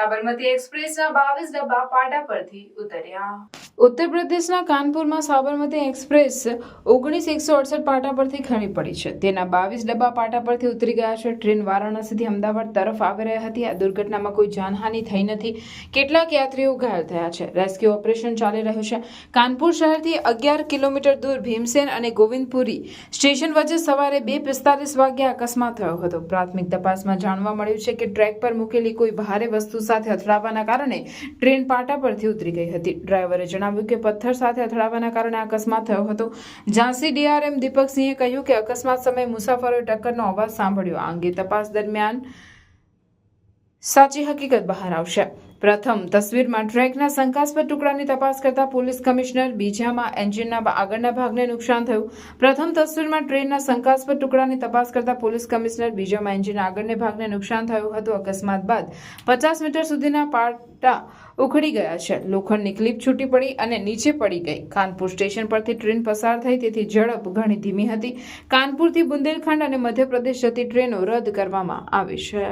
સાબરમતી એક્સપ્રેસના બાવીસ ડબ્બા પાટા પરથી ઉતર્યા. ઉત્તર પ્રદેશના કાનપુરમાં સાબરમતી એક્સપ્રેસ ઓગણીસ એકસો અડસઠ પાટા પરથી ખણી પડી છે. તેના બાવીસ ડબ્બા પાટા પરથી ઉતરી ગયા છે. ટ્રેન વારાણસીથી અમદાવાદ તરફ આવી રહી હતી. આ દુર્ઘટનામાં કોઈ જાનહાનિ થઈ નથી. કેટલાક યાત્રીઓ ઘાયલ થયા છે. રેસ્ક્યુ ઓપરેશન ચાલી રહ્યું છે. કાનપુર શહેરથી અગિયાર કિલોમીટર દૂર ભીમસેન અને ગોવિંદપુરી સ્ટેશન વચ્ચે સવારે બે પિસ્તાલીસ વાગ્યે અકસ્માત થયો હતો. પ્રાથમિક તપાસમાં જાણવા મળ્યું છે કે ટ્રેક પર મૂકેલી કોઈ ભારે વસ્તુ સાથે અથડાવાના કારણે ટ્રેન પાટા પરથી ઉતરી ગઈ હતી. ડ્રાઈવરે જણાવ્યું કે પથ્થર સાથે અથડાવાના કારણે અકસ્માત થયો હતો. ઝાંસી ડીઆરએમ દીપકસિંહે કહ્યું કે અકસ્માત સમયે મુસાફરોએ ટક્કરનો અવાજ સાંભળ્યો. આ અંગે તપાસ દરમિયાન સાચી હકીકત બહાર આવશે. પ્રથમ તસવીરમાં ટ્રેકના શંકાસ્પદ ટુકડાની તપાસ કરતા પોલીસ કમિશનર બીજામાં એન્જિનના આગળના ભાગને નુકસાન થયું. પ્રથમ તસવીરમાં ટ્રેનના શંકાસ્પદ ટુકડાની તપાસ કરતા પોલીસ કમિશનર બીજામાં એન્જિનના આગળના ભાગને નુકસાન થયું હતું. અકસ્માત બાદ પચાસ મીટર સુધીના પાટા ઉખડી ગયા છે. લોખંડની ક્લિપ છૂટી પડી અને નીચે પડી ગઈ. કાનપુર સ્ટેશન પરથી ટ્રેન પસાર થઈ તેથી ઝડપ ઘણી ધીમી હતી. કાનપુરથી બુંદેલખંડ અને મધ્યપ્રદેશ જતી ટ્રેનો રદ કરવામાં આવી છે.